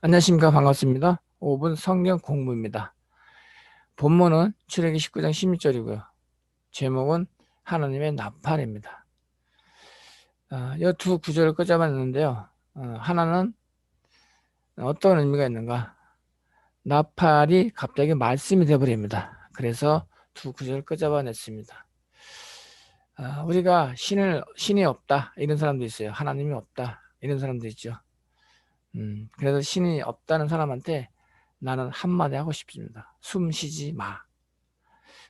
안녕하십니까 반갑습니다. 5분 성경 공부입니다. 본문은 출애기 19장 16절이고요. 제목은 하나님의 나팔입니다. 아, 이두 구절을 끄잡았는데요. 어, 하나는 어떤 의미가 있는가? 나팔이 갑자기 말씀이 되어버립니다. 그래서 두 구절을 끄잡아냈습니다. 아, 우리가 신을 신이 없다 이런 사람도 있어요. 하나님이 없다 이런 사람도 있죠. 음, 그래서 신이 없다는 사람한테 나는 한마디 하고 싶습니다. 숨 쉬지 마.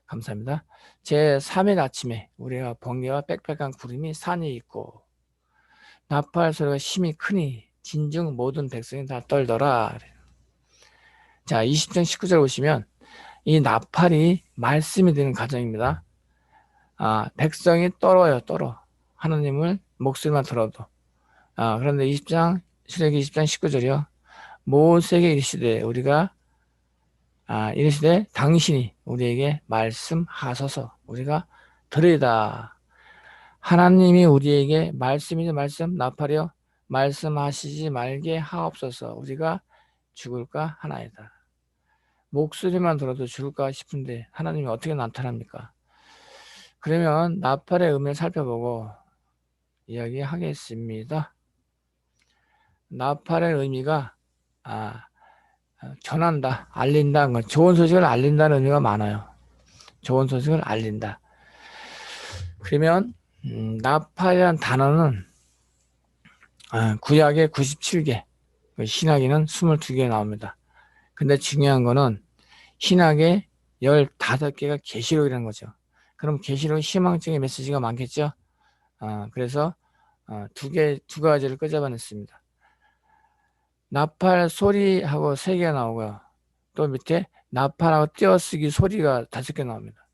감사합니다. 제 3일 아침에 우리가 번개와 빽빽한 구름이 산이 있고 나팔 소리가 심히 크니 진중 모든 백성이 다 떨더라. 자, 20장 19절 보시면 이 나팔이 말씀이 되는 가정입니다. 아, 백성이 떨어요, 떨어. 하나님을 목소리만 들어도. 아, 그런데 20장 출애기 20장 19절이요. 모세에게 이르시되 우리가 아, 이르시되 당신이 우리에게 말씀하소서. 우리가 들으다 하나님이 우리에게 말씀이죠 말씀 나팔이요 말씀하시지 말게 하옵소서. 우리가 죽을까 하나이다. 목소리만 들어도 죽을까 싶은데 하나님이 어떻게 나타납니까? 그러면 나팔의 의미를 살펴보고 이야기하겠습니다 나팔의 의미가 아, 전한다, 알린다, 좋은 소식을 알린다는 의미가 많아요. 좋은 소식을 알린다. 그러면 음, 나팔이라는 단어는 아, 구약에 97개, 그 신학에는 22개 나옵니다. 근데 중요한 거는 신학에 15개가 계시록이라는 거죠. 그럼 계시록 희망적인 메시지가 많겠죠? 아, 그래서 아, 두 개, 두 가지를 끄집어냈습니다. 나팔 소리하고 세 개 나오고요. 또 밑에 나팔하고 띄어쓰기 소리가 다섯 개 나옵니다.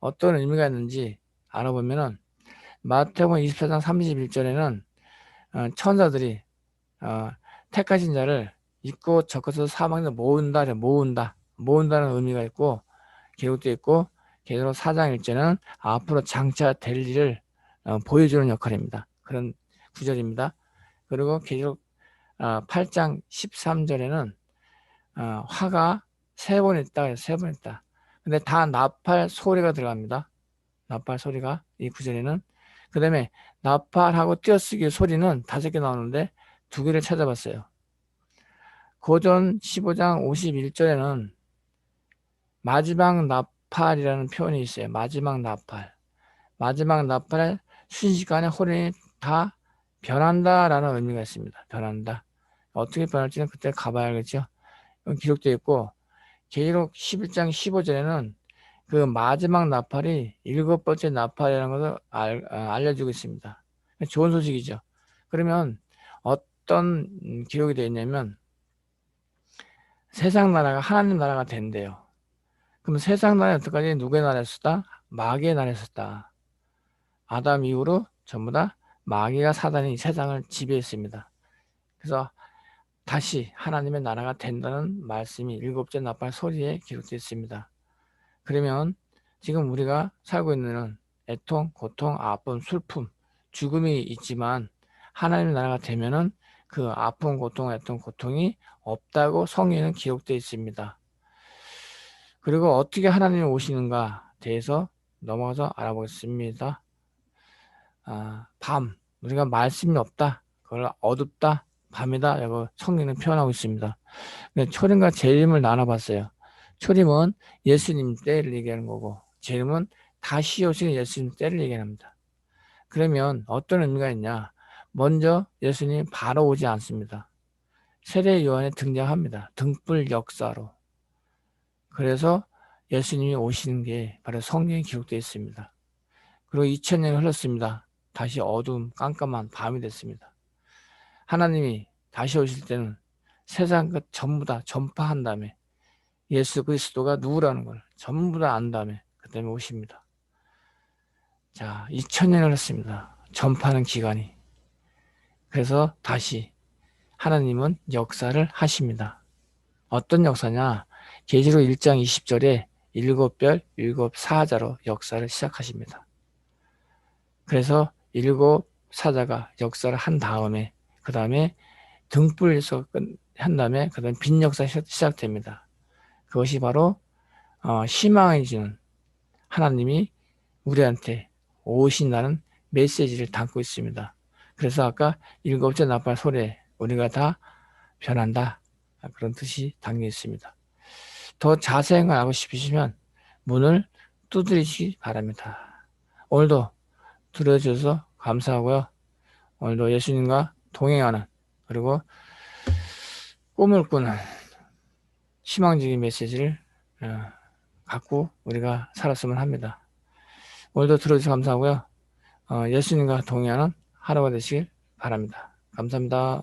어떤 의미가 있는지 알아보면은 마태복음 24장 31절에는 어, 천사들이 어, 택하신 자를 잊고 적어서 사망자 모은다, 모은다, 모은다는 의미가 있고 기록되어 있고 계속 사장 일제는 앞으로 장차 될 일을 어, 보여주는 역할입니다. 그런 구절입니다. 그리고 계속 8장 어, 13절에는 어, 화가 세 번 있다. 세번 있다. 근데 다 나팔 소리가 들어갑니다. 나팔 소리가 이 구절에는 그 다음에 나팔하고 띄어쓰기 소리는 다섯 개 나오는데 두 개를 찾아봤어요. 고전 15장 51절에는 마지막 나팔이라는 표현이 있어요. 마지막 나팔. 마지막 나팔에 순식간에 호련이 다 변한다라는 의미가 있습니다. 변한다. 어떻게 변할지는 그때 가봐야 겠죠 기록되어 있고 계기록 11장 15절에는 그 마지막 나팔이 일곱 번째 나팔이라는 것을 알, 아, 알려주고 있습니다. 좋은 소식이죠. 그러면 어떤 기록이 되어 있냐면 세상 나라가 하나님 나라가 된대요. 그럼 세상 나라는 어떡하지? 누구의 나라였었다? 마귀의 나라였었다. 아담 이후로 전부 다 마귀가 사단이 세상을 지배했습니다. 그래서 다시 하나님의 나라가 된다는 말씀이 일곱째 나팔 소리에 기록되어 있습니다. 그러면 지금 우리가 살고 있는 애통, 고통, 아픔, 슬픔, 죽음이 있지만 하나님의 나라가 되면은 그 아픔, 고통, 애통, 고통이 없다고 성경에는 기록되어 있습니다. 그리고 어떻게 하나님이 오시는가 대해서 넘어가서 알아보겠습니다. 아, 밤, 우리가 말씀이 없다, 그걸 어둡다, 밤이다 라고 성경은 표현하고 있습니다. 초림과 재림을 나눠봤어요. 초림은 예수님 때를 얘기하는 거고 재림은 다시 오시는 예수님 때를 얘기합니다. 그러면 어떤 의미가 있냐? 먼저 예수님 바로 오지 않습니다. 세례 요한에 등장합니다. 등불 역사로. 그래서 예수님이 오시는 게 바로 성경에 기록되어 있습니다. 그리고 2000년이 흘렀습니다. 다시 어두움, 깜깜한 밤이 됐습니다. 하나님이 다시 오실 때는 세상 것 전부 다 전파한 다음에 예수 그리스도가 누구라는 걸 전부 다 안 다음에 그 다음에 오십니다. 자, 2000년을 흘렀습니다. 전파하는 기간이. 그래서 다시 하나님은 역사를 하십니다. 어떤 역사냐? 계시록 1장 20절에 일곱 별, 일곱 사자로 역사를 시작하십니다. 그래서 일곱 사자가 역사를 한 다음에 그 다음에 등불에서 한 다음에 그다음 빈 역사 시작됩니다. 그것이 바로 어, 희망을 주는 하나님이 우리한테 오신다는 메시지를 담고 있습니다. 그래서 아까 일곱째 나팔 소리에 우리가 다 변한다. 그런 뜻이 담겨 있습니다. 더 자세한 걸 알고 싶으시면 문을 두드리시기 바랍니다. 오늘도 들어주셔서 감사하고요. 오늘도 예수님과 동행하는 그리고 꿈을 꾸는 희망적인 메시지를 어, 갖고 우리가 살았으면 합니다. 오늘도 들어주셔서 감사하고요. 어, 예수님과 동행하는 하루가 되시길 바랍니다. 감사합니다.